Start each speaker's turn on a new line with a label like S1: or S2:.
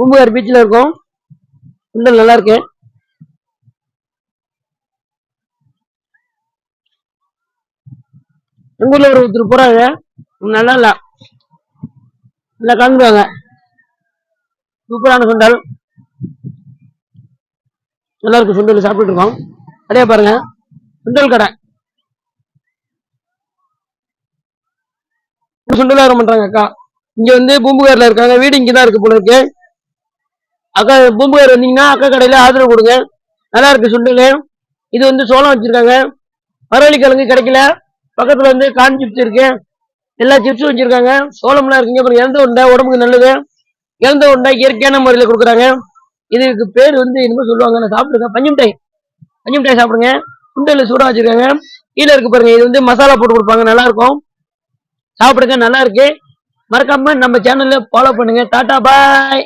S1: பூம்புகார் பீச்சில் இருக்கும். சுண்டல் நல்லா இருக்கு. எங்க ஊர்ல ஒரு ஒருத்தர் போறாங்க. நல்லா இல்லை. நல்லா கலந்துருவாங்க சூப்பரான சுண்டல் நல்லா இருக்கு சுண்டல் சாப்பிட்டு இருக்கோம். கடையை பாருங்க. சுண்டல் கடை. சுண்டல் வர பண்றாங்க அக்கா. இங்க வந்து பூம்புகார்ல இருக்காங்க. வீடு இங்கதான் இருக்கு போல இருக்கு. அக்கா பூம்புகார் வந்தீங்கன்னா அக்கா கடையில் ஆதரவு கொடுங்க. நல்லா இருக்கு சுண்டல் இது வந்து சோளம் வச்சுருக்காங்க. மரவள்ளி கிழங்கு கிடைக்கல. பக்கத்தில் வந்து கான் சிப்ஸ் இருக்கு. எல்லா சிப்ஸும் வச்சுருக்காங்க. சோளம்லாம் இருக்குங்க. அப்புறம் இறந்த உண்டை உடம்புக்கு நல்லது. இறந்த உண்டை இயற்கையான முறையில் கொடுக்குறாங்க. இதுக்கு பேர் வந்து என்னமோ சொல்லுவாங்க. நான் சாப்பிடுங்க. பஞ்சமிட்டாய். மிட்டாய் பஞ்சு மிட்டாய் சாப்பிடுங்க. சுண்டல் சூடாக வச்சுருக்காங்க. கீழே இருக்கு பாருங்க. இது வந்து மசாலா போட்டு கொடுப்பாங்க. நல்லா இருக்கும். சாப்பிடுங்க. நல்லா இருக்கு. மறக்காம நம்ம சேனல்ல ஃபாலோ பண்ணுங்க. டாடா பாய்